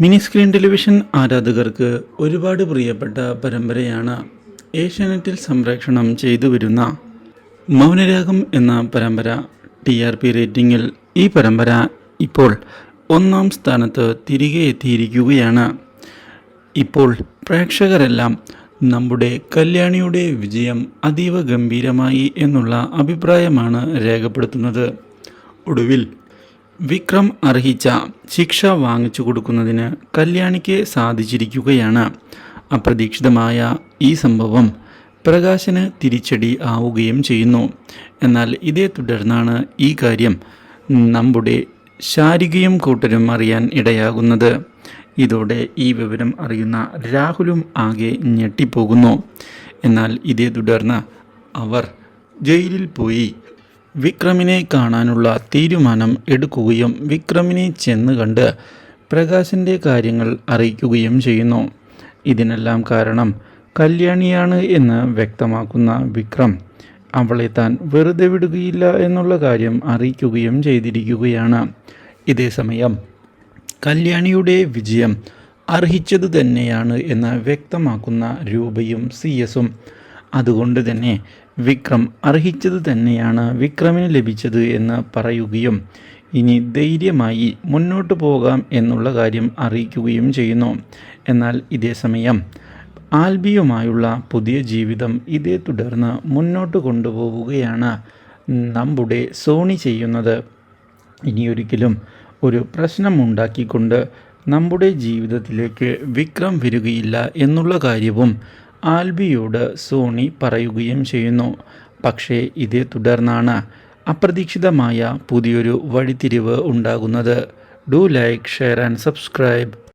Mini screen television ആരാധകർക്ക് ഒരുപാട് പ്രിയപ്പെട്ട പരമ്പരയാണ് ഏഷ്യാനെറ്റിൽ സംപ്രേക്ഷണം ചെയ്തു വരുന്ന മൗനരാഗം എന്ന പരമ്പര ടി ആർ പി റേറ്റിംഗിൽ ഈ പരമ്പര ഇപ്പോൾ ഒന്നാം സ്ഥാനത്ത് തിരികെ എത്തിയിരിക്കുകയാണ്. ഇപ്പോൾ പ്രേക്ഷകരെല്ലാം നമ്മുടെ കല്യാണിയുടെ വിജയം അതീവ ഗംഭീരമായി എന്നുള്ള അഭിപ്രായമാണ് രേഖപ്പെടുത്തുന്നത്. ഒടുവിൽ വിക്രം അർഹിച്ച ശിക്ഷ വാങ്ങിച്ചു കൊടുക്കുന്നതിന് കല്യാണിക്ക് സാധിച്ചിരിക്കുകയാണ്. അപ്രതീക്ഷിതമായ ഈ സംഭവം പ്രകാശന് തിരിച്ചടി ആവുകയും ചെയ്യുന്നു. എന്നാൽ ഇതേ തുടർന്നാണ് ഈ കാര്യം നമ്മുടെ ശാരികയും കൂട്ടരും അറിയാൻ ഇടയാകുന്നത്. ഇതോടെ ഈ വിവരം അറിയുന്ന രാഹുലും ആകെ ഞെട്ടിപ്പോകുന്നു. എന്നാൽ ഇതേ തുടർന്ന് അവർ ജയിലിൽ പോയി വിക്രമിനെ കാണാനുള്ള തീരുമാനം എടുക്കുകയും വിക്രമിനെ ചെന്ന് കണ്ട് പ്രകാശിന്റെ കാര്യങ്ങൾ അറിയിക്കുകയും ചെയ്യുന്നു. ഇതിനെല്ലാം കാരണം കല്യാണിയാണ് എന്ന് വ്യക്തമാക്കുന്ന വിക്രം. അവളെ താൻ വെറുതെ വിടുകയില്ല എന്നുള്ള കാര്യം അറിയിക്കുകയും ചെയ്തിരിക്കുകയാണ്. ഇതേസമയം കല്യാണിയുടെ വിജയം അർഹിച്ചത് തന്നെയാണ് എന്ന് വ്യക്തമാക്കുന്ന രൂപയും സി എസും അതുകൊണ്ട് തന്നെ വിക്രം അർഹിച്ചത് തന്നെയാണ് വിക്രമിന് ലഭിച്ചത് എന്ന് പറയുകയും ഇനി ധൈര്യമായി മുന്നോട്ട് പോകാം എന്നുള്ള കാര്യം അറിയിക്കുകയും ചെയ്യുന്നു. എന്നാൽ ഇതേ സമയം ആൽബിയുമായുള്ള പുതിയ ജീവിതം ഇതേ തുടർന്ന് മുന്നോട്ട് കൊണ്ടുപോവുകയാണ് നമ്മുടെ സോണി ചെയ്യുന്നത്. ഇനിയൊരിക്കലും ഒരു പ്രശ്നമുണ്ടാക്കിക്കൊണ്ട് നമ്മുടെ ജീവിതത്തിലേക്ക് വിക്രം വരികയില്ല എന്നുള്ള കാര്യവും ആൽബിയോട് സോണി പറയുകയും ചെയ്യുന്നു. പക്ഷേ ഇതേ തുടർന്നാണ് അപ്രതീക്ഷിതമായ പുതിയൊരു വഴിത്തിരിവ് ഉണ്ടാകുന്നത്. Do like share and subscribe.